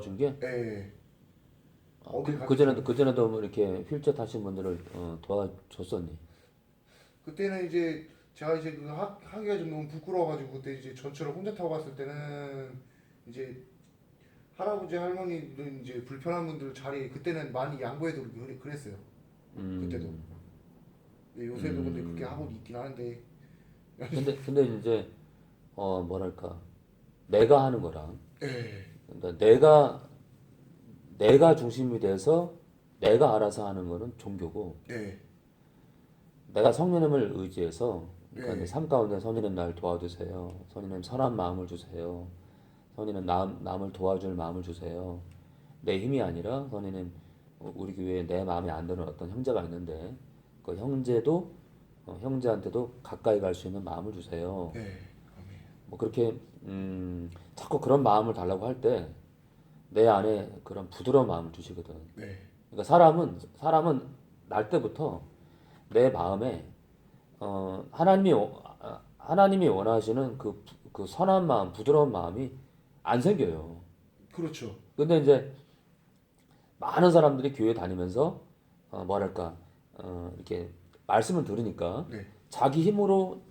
준 게? 예. 아, 어딜 그, 갔- 그전에도 그 전에도 뭐 이렇게 휠체어 타신 분들을 어, 도와줬었니? 그때는 이제 제가 이제 그 하, 하기가 좀 너무 부끄러워가지고 그때 이제 전철을 혼자 타고 갔을 때는 이제 할아버지 할머니들 이제 불편한 분들 자리 그때는 많이 양보해도 그래- 그랬어요. 음. 그때도. 근데 요새도 근데 그렇게 하고 있긴 하는데 근데 근데 이제 어 뭐랄까 내가 하는 거랑 예. 그러니까 내가 내가 중심이 돼서 내가 알아서 하는 거는 종교고 예. 내가 성령님을 의지해서 그러니까 네. 삶 가운데 성령님 날 도와주세요. 성령님 선한 마음을 주세요. 성령님 남 남을 도와줄 마음을 주세요. 내 힘이 아니라 성령님 어, 우리 교회에 내 마음에 안 드는 어떤 형제가 있는데 그 형제도 어, 형제한테도 가까이 갈 수 있는 마음을 주세요. 예. 뭐 그렇게 음, 자꾸 그런 마음을 달라고 할 때 내 안에 그런 부드러운 마음을 주시거든. 네. 그러니까 사람은 사람은 날 때부터 내 마음에 어, 하나님이 워- 아, 하나님이 원하시는 그, 부- 그 선한 마음, 부드러운 마음이 안 생겨요. 그렇죠. 근데 이제 많은 사람들이 교회 다니면서 어, 뭐랄까 어, 이렇게 말씀을 들으니까 네. 자기 힘으로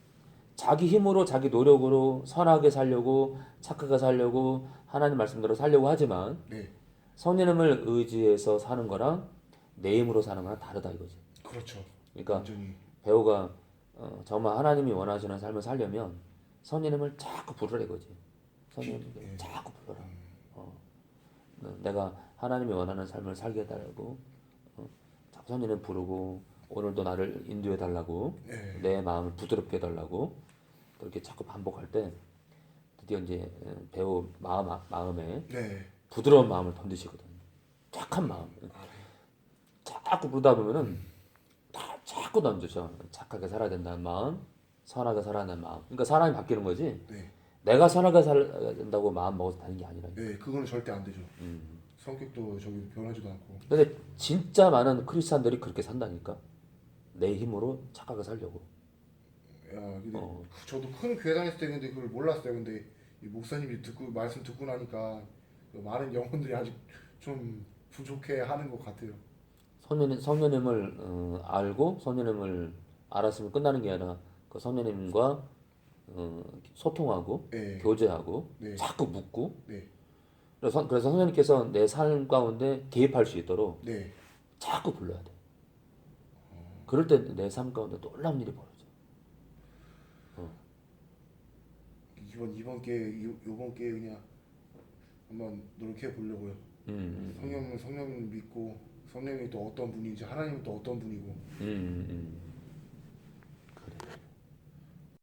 자기 힘으로 자기 노력으로 선하게 살려고 착하게 살려고 하나님 말씀대로 살려고 하지만 네. 성령님을 의지해서 사는 거랑 내 힘으로 사는 거랑 다르다 이거지. 그렇죠. 그러니까 완전히 배우가 어, 정말 하나님이 원하시는 삶을 살려면 성령님을 자꾸 부르라 이거지. 성령님 예. 자꾸 불러라. 어, 내가 하나님이 원하는 삶을 살게 해달라고 어, 자꾸 성령님 부르고 오늘도 나를 인도해 달라고 네. 내 마음을 부드럽게 해 달라고 그렇게 자꾸 반복할 때 드디어 이제 어, 배우 마음 마음에 네. 부드러운 마음을 던지시거든. 착한 마음. 아, 자꾸 부르다 보면은 다 자꾸 던져져. 착하게 살아야 된다는 마음, 선하게 살아야 된다는 마음. 그러니까 사람이 바뀌는 거지. 네. 내가 선하게 살아야 된다고 마음 먹어서 되는 게 아니라. 네. 그거는 절대 안 되죠. 음. 성격도 저기 변하지도 않고. 근데 진짜 많은 크리스찬들이 그렇게 산다니까. 내 힘으로 착하게 살려고. 야, 근데 어. 저도 큰 교회 다녔을 때 근데 그걸 몰랐어요. 근데 이 목사님이 듣고 말씀 듣고 나니까 그 많은 영혼들이 아직 좀 부족해 하는 것 같아요. 성령 성령님을 어, 알고 성령님을 알았으면 끝나는 게 아니라 그 성령님과 어, 소통하고 네. 교제하고 네. 자꾸 묻고 네. 그래서 그래서 성령님께서 내 삶 가운데 개입할 수 있도록 네. 자꾸 불러야 돼. 그럴 때 내 삶 가운데 놀라운 일이 벌어져. 이번 이번 기회 요- 요번 기회 그냥 한번 노력해 보려고요. 음, 성령 성령 믿고 성령이 또 어떤 분인지 하나님은 또 어떤 분이고 음, 음, 음.